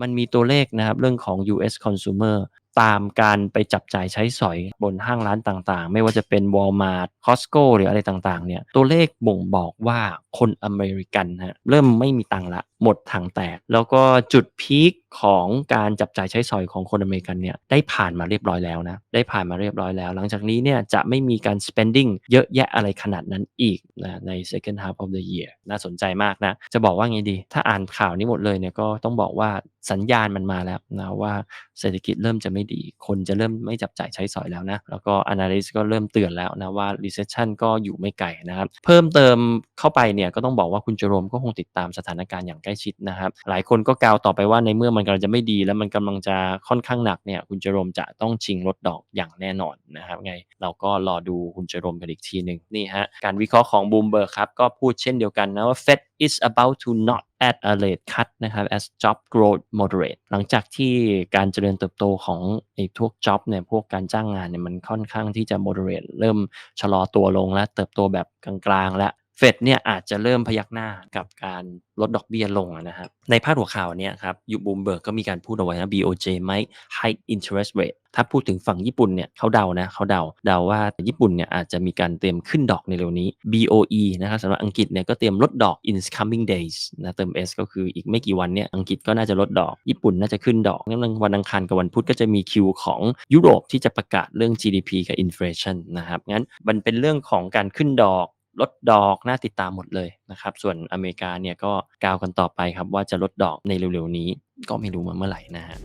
มันมีตัวเลขนะครับเรื่องของ US consumer ตามการไปจับจ่ายใช้สอยบนห้างร้านต่างๆ ไม่ว่าจะเป็น Walmart Costco หรืออะไรต่างๆเนี่ยตัวเลขบ่งบอกว่าคนอเมริกันฮะเริ่มไม่มีตังค์ละหมดถังแตก แล้วก็จุดพีคของการจับจ่ายใช้สอยของคนอเมริกันเนี่ยได้ผ่านมาเรียบร้อยแล้วนะได้ผ่านมาเรียบร้อยแล้ว หลังจากนี้เนี่ยจะไม่มีการ spending เยอะแยะอะไรขนาดนั้นอีกนะใน second half of the year น่าสนใจมากนะ จะบอกว่าไงดี ถ้าอ่านข่าวนี้หมดเลยเนี่ยก็ต้องบอกว่าสัญญาณมันมาแล้วนะว่าเศรษฐกิจเริ่มจะไม่ดี คนจะเริ่มไม่จับจ่ายใช้สอยแล้วนะ แล้วก็ analyst ก็เริ่มเตือนแล้วนะว่า recession ก็อยู่ไม่ไกลนะครับเพิ่มเติมเข้าไปเนี่ยก็ต้องบอกว่าคุณเจโรมก็คงติดตามสถานการณ์อย่างใกล้ชิดนะครับหลายคนก็กล่าวต่อไปว่าในเมื่อมันกำลังจะไม่ดี แล้วมันกำลังจะค่อนข้างหนักเนี่ยคุณเจโรมจะต้องชิงลดดอกอย่างแน่นอนนะครับไงเราก็รอดูคุณเจโรมกันอีกทีหนึ่งนี่ฮะการวิเคราะห์ของบูมเบิร์กครับก็พูดเช่นเดียวกันนะว่า Fed is about to not at a rate cut นะครับ as job growth moderate หลังจากที่การเจริญเติบโตของไอ้พวก job เนี่ยพวกการจ้างงานเนี่ยมันค่อนข้างที่จะ moderate เริ่มชะลอตัวลงและเติบโตแบบกลางๆ แล้ว เฟดเนี่ยอาจจะเริ่มพยักหน้ากับการลดดอกเบี้ยลงนะครับ ในพาดหัวข่าวเนี่ยครับยูบูมเบิร์กก็มีการพูดเอาไว้นะ BOJ ไม่ hike interest rate ถ้าพูดถึงฝั่งญี่ปุ่นเนี่ยเขาเดานะเขาเดาเดาว่าญี่ปุ่นเนี่ยอาจจะมีการเตรียมขึ้นดอกในเร็วนี้ BOE นะครับสำหรับอังกฤษเนี่ยก็เตรียมลดดอก in coming days นะเติม S ก็คืออีกไม่กี่วันเนี่ยอังกฤษก็น่าจะลดดอก ญี่ปุ่นน่าจะขึ้นดอกงั้นวันอังคารกับวันพุธก็จะมีคิวของยุโรปที่จะประกาศเรื่อง GDP กับ inflation นะครับงั้นมันเป็นเรื่องของการขึ้นดอก ลดดอกน่าติดตามหมดเลยนะครับ ส่วนอเมริกาเนี่ยก็กล่าวกันต่อไปครับว่าจะลดดอกในเร็วๆนี้ก็ไม่รู้มาเมื่อไหร่นะฮะ